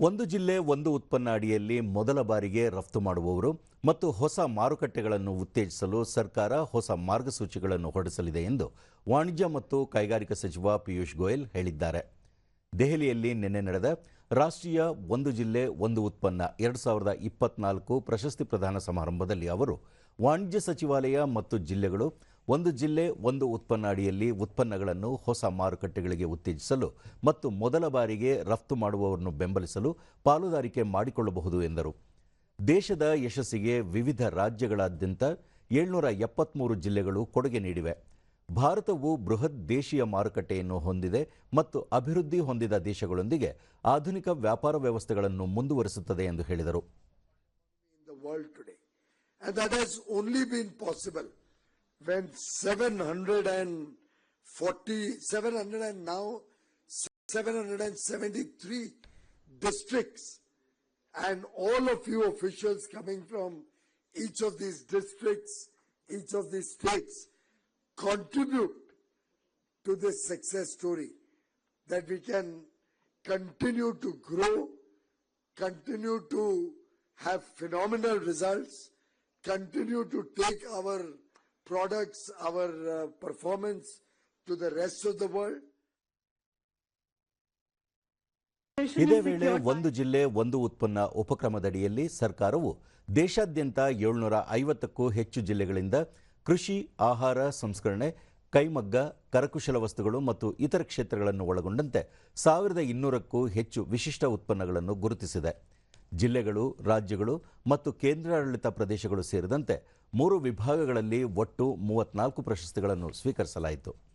ಒಂದು ಜಿಲ್ಲೆ ಒಂದು ಉತ್ಪನ್ನ ಅಡಿಯಲ್ಲಿ ಮೊದಲ ಬಾರಿಗೆ ರಫ್ತು ಮಾಡುವವರು ಮತ್ತು ಹೊಸ ಮಾರುಕಟ್ಟೆಗಳನ್ನು ಉತ್ತೇಜಿಸಲು ಸರ್ಕಾರ ಹೊಸ ಮಾರ್ಗಸೂಚಿಗಳನ್ನು ಹೊರಡಿಸಲಿದೆ ಎಂದು ವಾಣಿಜ್ಯ ಮತ್ತು ಕೈಗಾರಿಕಾ ಸಚಿವ ಪಿಯೂಷ್ ಗೋಯಲ್ ಹೇಳಿದ್ದಾರೆ. ದೆಹಲಿಯಲ್ಲಿ ನಿನ್ನೆ ನಡೆದ ರಾಷ್ಟ್ರೀಯ ಒಂದು ಜಿಲ್ಲೆ ಒಂದು ಉತ್ಪನ್ನ ಎರಡು ಸಾವಿರದ ಇಪ್ಪತ್ನಾಲ್ಕು ಪ್ರಶಸ್ತಿ ಪ್ರದಾನ ಸಮಾರಂಭದಲ್ಲಿ ಅವರು ವಾಣಿಜ್ಯ ಸಚಿವಾಲಯ ಮತ್ತು ಜಿಲ್ಲೆಗಳು ಒಂದು ಜಿಲ್ಲೆ, ಒಂದು ಉತ್ಪನ್ನ ಅಡಿಯಲ್ಲಿ ಉತ್ಪನ್ನಗಳನ್ನು ಹೊಸ ಮಾರುಕಟ್ಟೆಗಳಿಗೆ ಉತ್ತೇಜಿಸಲು ಮತ್ತು ಮೊದಲ ಬಾರಿಗೆ ರಫ್ತು ಮಾಡುವವರನ್ನು ಬೆಂಬಲಿಸಲು ಪಾಲುದಾರಿಕೆ ಮಾಡಿಕೊಳ್ಳಬಹುದು ಎಂದರು. ದೇಶದ ಯಶಸ್ಸಿಗೆ ವಿವಿಧ ರಾಜ್ಯಗಳಾದ್ಯಂತ ಏಳ್ನೂರ ಎಪ್ಪತ್ತ್ಮೂರು ಜಿಲ್ಲೆಗಳು ಕೊಡುಗೆ ನೀಡಿವೆ. ಭಾರತವು ಬೃಹತ್ ದೇಶೀಯ ಮಾರುಕಟ್ಟೆಯನ್ನು ಹೊಂದಿದೆ ಮತ್ತು ಅಭಿವೃದ್ಧಿ ಹೊಂದಿದ ದೇಶಗಳೊಂದಿಗೆ ಆಧುನಿಕ ವ್ಯಾಪಾರ ವ್ಯವಸ್ಥೆಗಳನ್ನು ಮುಂದುವರಿಸುತ್ತದೆ ಎಂದು ಹೇಳಿದರು. When 740, 700 and now 773 districts and all of you officials coming from each of these districts, each of these states contribute to this success story that we can continue to grow, continue to have phenomenal results, continue to take our products, our uh, performance to the rest of the world. ಇದೇ ವೇಳೆ ಒಂದು ಜಿಲ್ಲೆ ಒಂದು ಉತ್ಪನ್ನ ಉಪಕ್ರಮದಡಿಯಲ್ಲಿ ಸರ್ಕಾರವು ದೇಶಾದ್ಯಂತ ಏಳ್ನೂರ ಐವತ್ತಕ್ಕೂ ಹೆಚ್ಚು ಜಿಲ್ಲೆಗಳಿಂದ ಕೃಷಿ ಆಹಾರ ಸಂಸ್ಕರಣೆ ಕೈಮಗ್ಗ ಕರಕುಶಲ ವಸ್ತುಗಳು ಮತ್ತು ಇತರ ಕ್ಷೇತ್ರಗಳನ್ನು ಒಳಗೊಂಡಂತೆ ಸಾವಿರದ ಇನ್ನೂರಕ್ಕೂ ಹೆಚ್ಚು ವಿಶಿಷ್ಟ ಉತ್ಪನ್ನಗಳನ್ನು ಗುರುತಿಸಿದೆ ಜಿಲ್ಲೆಗಳು ರಾಜ್ಯಗಳು ಮತ್ತು ಕೇಂದ್ರಾಡಳಿತ ಪ್ರದೇಶಗಳು ಸೇರಿದಂತೆ ಮೂರು ವಿಭಾಗಗಳಲ್ಲಿ ಒಟ್ಟು ಮೂವತ್ನಾಲ್ಕು ಪ್ರಶಸ್ತಿಗಳನ್ನು ಸ್ವೀಕರಿಸಲಾಯಿತು.